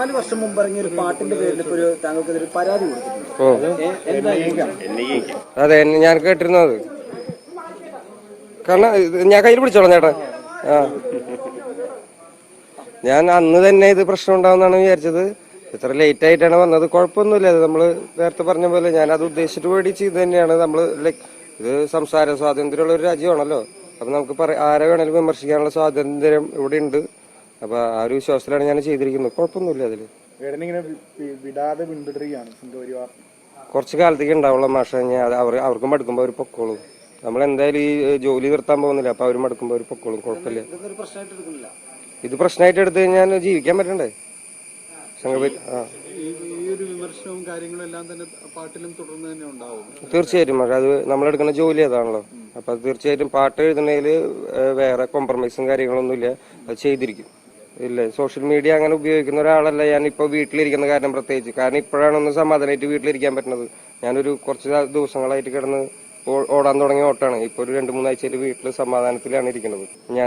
നാല് വർഷം മുമ്പ് ഇറങ്ങിയ ഒരു പാട്ടിന്റെ പേരിൽ ഇപ്പൊ ഒരു താങ്കൾക്ക് ഒരു പരാതി കൊടുത്തിട്ടുണ്ട്. അതെ ഞാൻ കേട്ടിരുന്നത് കാരണം ഞാൻ കയ്യിൽ പിടിച്ചോളാം ചേട്ടാ. ആ. ഞാൻ അന്ന് തന്നെ ഇത് പ്രശ്നം ഉണ്ടാവുന്നാണ് വിചാരിച്ചത്. ഇത്ര ലേറ്റ് ആയിട്ടാണ് വന്നത്. കുഴപ്പമൊന്നുമില്ല അത് നമ്മൾ നേരത്തെ പറഞ്ഞ പോലെ ഞാൻ അത് ഉദ്ദേശിച്ചിട്ട് വേണ്ടി ചെയ്ത് തന്നെയാണ്. നമ്മൾ ലൈക്ക് ഇത് സംസാര സ്വാതന്ത്ര്യമുള്ള ഒരു രാജ്യമാണല്ലോ. അപ്പൊ നമുക്ക് പറ ആരെ വേണേലും വിമർശിക്കാനുള്ള സ്വാതന്ത്ര്യം ഇവിടെ ഉണ്ട്. അപ്പൊ ആ ഒരു വിശ്വാസത്തിലാണ് ഞാൻ ചെയ്തിരിക്കുന്നത്. കുഴപ്പമൊന്നുമില്ല അതിൽ. ഇങ്ങനെ വിടാതെ പിന്തുടരുകയാണ് സംഘപരിവാർ കുറച്ച് കാലത്തേക്ക് ഉണ്ടാവുള്ള മാഷ. ഞാൻ അവർ അവർക്കും മടുക്കുമ്പോൾ അവർ പൊക്കോളും. നമ്മൾ എന്തായാലും ഈ ജോലി നിർത്താൻ പോകുന്നില്ല. അപ്പൊ അവർ മടുക്കുമ്പോൾ അവർ പൊക്കോളും. കുഴപ്പമില്ല. ഇത് പ്രശ്നമായിട്ട് എടുത്തു കഴിഞ്ഞാൽ ജീവിക്കാൻ പറ്റണ്ടേ? സംഘപരി ആ. ഒരു വിമർശനവും കാര്യങ്ങളും എല്ലാം തന്നെ പാട്ടിലും തുടർന്ന് തന്നെ ഉണ്ടാവും. തീർച്ചയായിട്ടും പക്ഷെ അത് നമ്മളെടുക്കുന്ന ജോലി അതാണല്ലോ. അപ്പൊ അത് തീർച്ചയായിട്ടും പാട്ട് എഴുതുന്നതിൽ വേറെ കോംപ്രമൈസും കാര്യങ്ങളൊന്നുമില്ല. അത് ചെയ്തിരിക്കും. ഇല്ല സോഷ്യൽ മീഡിയ അങ്ങനെ ഉപയോഗിക്കുന്ന ഒരാളല്ല ഞാൻ ഇപ്പൊ വീട്ടിലിരിക്കുന്ന കാരണം പ്രത്യേകിച്ച്. കാരണം ഇപ്പോഴാണ് ഒന്ന് സമാധാനമായിട്ട് വീട്ടിലിരിക്കാൻ പറ്റുന്നത്. ഞാനൊരു കുറച്ച് ദിവസങ്ങളായിട്ട് കിടന്ന് ഓടാൻ തുടങ്ങിയ ഓട്ടാണ് ഇപ്പൊ ഒരു രണ്ട് മൂന്നാഴ്ചയിൽ വീട്ടിൽ സമാധാനത്തിലാണ് ഇരിക്കുന്നത്. ഞാൻ